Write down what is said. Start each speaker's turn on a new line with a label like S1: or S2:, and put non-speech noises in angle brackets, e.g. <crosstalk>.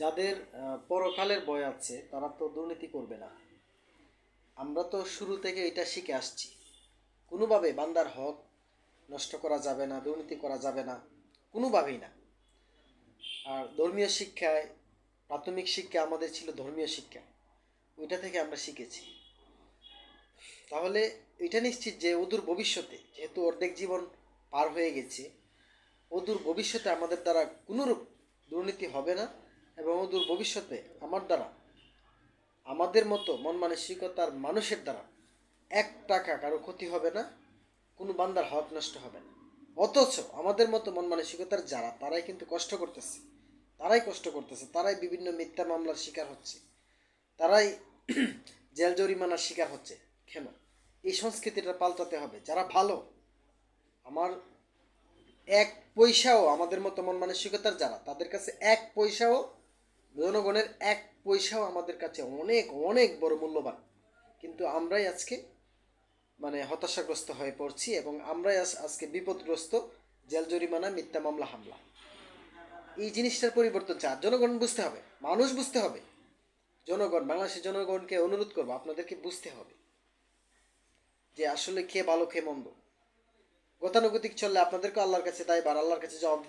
S1: যাদের পরকালের ভয় আছে, তারা তো দুর্নীতি করবে না। আমরা তো শুরু থেকে এটা শিখে আসছি। কোনোভাবে বান্দার হক নষ্ট করা যাবে না, দুর্নীতি করা যাবে না, কোনোভাবেই না। আর ধর্মীয় শিক্ষায়, প্রাথমিক শিক্ষা আমাদের ছিল ধর্মীয় শিক্ষা। ওইটা থেকে আমরা শিখেছি। তাহলে এটা নিশ্চিত যে ওদূর ভবিষ্যতে, যেহেতু অর্ধেক জীবন পার হয়ে গেছে, অদূর ভবিষ্যতে আমাদের দ্বারা কোনোরূপ দুর্নীতি হবে না। এবং অদূর ভবিষ্যতে আমার দ্বারা, আমাদের মতো মন মানসিকতার মানুষের দ্বারা এক টাকা কারও ক্ষতি হবে না, কোনো বান্দার হক নষ্ট হবে না। অথচ আমাদের মতো মন মানসিকতার যারা, তারাই কিন্তু কষ্ট করতেছে। তারাই কষ্ট করতেছে, তারাই বিভিন্ন মিথ্যা মামলার শিকার হচ্ছে। তারাই <clears throat> জেল জরিমানার শিকার হচ্ছে। কেন? এই সংস্কৃতিটা পাল্টাতে হবে। যারা ভালো, আমার এক পয়সাও আমাদের মতো মন মানসিকতার যারা, তাদের কাছে এক পয়সাও জনগণের এক পয়সাও আমাদের কাছে অনেক অনেক বড় মূল্যবান। কিন্তু আমরাই আজকে মানে হতাশাগ্রস্ত হয়ে পড়ছি এবং আমরাই আজ- আজকে বিপদগ্রস্ত জেল জরিমানা, মিথ্যা মামলা, হামলা। এই জিনিসটার পরিবর্তন চায় জনগণ বুঝতে হবে, মানুষ বুঝতে হবে। জনগণ, বাংলাদেশের জনগণকে অনুরোধ করব, আপনাদেরকে বুঝতে হবে যে আসলে কে ভালো, কে মন্দ। গতানুগতিক চললে আপনাদেরকে আল্লাহর কাছে দায়বার আল্লাহর কাছে জবাব